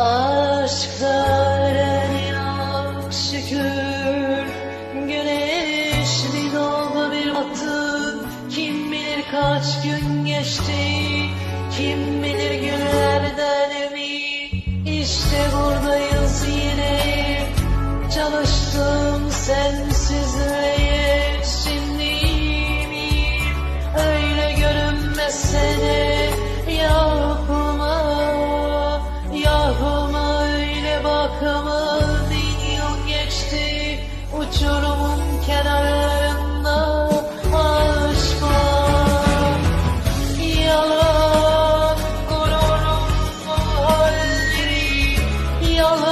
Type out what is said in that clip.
Aşk ölen Güneş bir doğdu bir batı. Kim bilir kaç gün geçti? Kim bilir günlerden mi İşte buradayız yine. Çalıştım sensizim. Arkamı bin yıl geçti uçurumun kenarında aşk var. Yalan gururum bu halleri yalan.